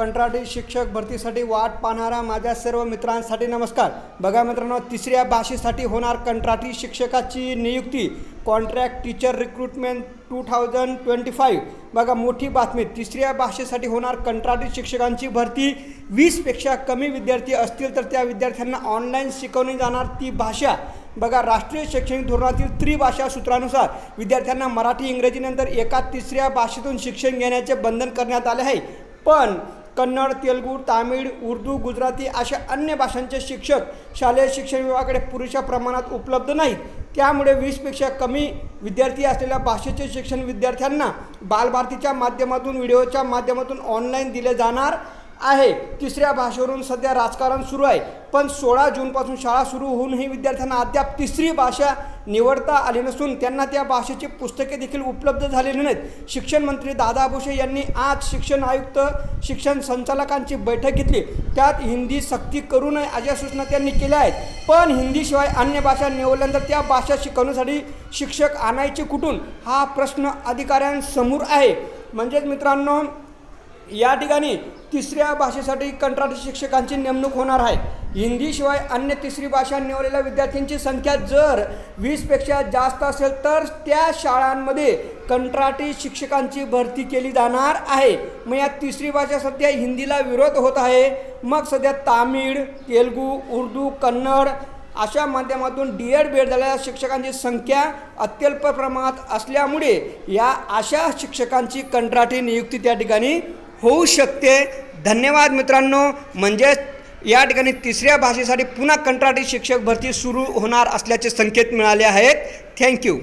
कंत्राटी शिक्षक भरतीसाठी वाट पाहणाऱ्या माझ्या सर्व मित्रांसाठी नमस्कार. बघा मित्रांनो तिसऱ्या भाषेसाठी होणार कंत्राटी शिक्षकाची नियुक्ती. Contract teacher recruitment two thousand twenty five बघा मोठी बातमी. तिसऱ्या भाषेसाठी होणार कंत्राटी शिक्षकांची भरती. वीसपेक्षा कमी विद्यार्थी असतील तर त्या विद्यार्थ्यांना ऑनलाईन शिकवली जाणार ती भाषा. बघा राष्ट्रीय शैक्षणिक धोरणातील त्रिभाषा सूत्रानुसार विद्यार्थ्यांना मराठी इंग्रजीनंतर एका तिसऱ्या भाषेतून शिक्षण घेण्याचे बंधन करण्यात आले आहे. पण कन्नड तेलगू तामिळ उर्दू गुजराती अशा अन्य भाषांचे शिक्षक शालेय शिक्षण विभागाकडे पुरेशा प्रमाणात उपलब्ध नाहीत. त्यामुळे वीसपेक्षा कमी विद्यार्थी असलेल्या भाषेचे शिक्षण विद्यार्थ्यांना बालभारतीच्या माध्यमातून व्हिडिओच्या माध्यमातून ऑनलाईन दिले जाणार. आहे. तिसऱ्या भाषेवरून सध्या राजकारण सुरू आहे. पण सोळा जूनपासून शाळा सुरू होऊनही विद्यार्थ्यांना अद्याप तिसरी भाषा निवडता आली नसून त्यांना त्या भाषेची पुस्तके देखील उपलब्ध झालेली नाहीत. शिक्षण मंत्री दादा भुसे यांनी आज शिक्षण आयुक्त शिक्षण संचालकांची बैठक घेतली. त्यात हिंदी सक्ती करू नये अशा सूचना त्यांनी केल्या आहेत. पण हिंदीशिवाय अन्य भाषा निवडल्यानंतर त्या भाषा शिकवण्यासाठी शिक्षक आणायचे कुठून? हा प्रश्न अधिकाऱ्यांसमोर आहे. म्हणजेच मित्रांनो या ठिकाणी तिसऱ्या भाषेसाठी कंत्राटी शिक्षकांची नेमणूक होणार आहे. हिंदीशिवाय अन्य तिसरी भाषा निवडलेल्या विद्यार्थ्यांची संख्या जर वीसपेक्षा जास्त असेल तर त्या शाळांमध्ये कंत्राटी शिक्षकांची भरती केली जाणार आहे. मग या तिसरी भाषा सध्या हिंदीला विरोध होत आहे. मग सध्या तामिळ तेलगू उर्दू कन्नड अशा माध्यमातून डी एड बी एड झालेल्या शिक्षकांची संख्या अत्यल्प प्रमाणात असल्यामुळे या अशा शिक्षकांची कंत्राटी नियुक्ती त्या ठिकाणी होऊ शकते. धन्यवाद मित्रांनो. म्हणजेच या ठिकाणी तिसऱ्या भाषेसाठी पुन्हा कंत्राटी शिक्षक भरती सुरू होणार असल्याचे संकेत मिळाले आहेत. थँक्यू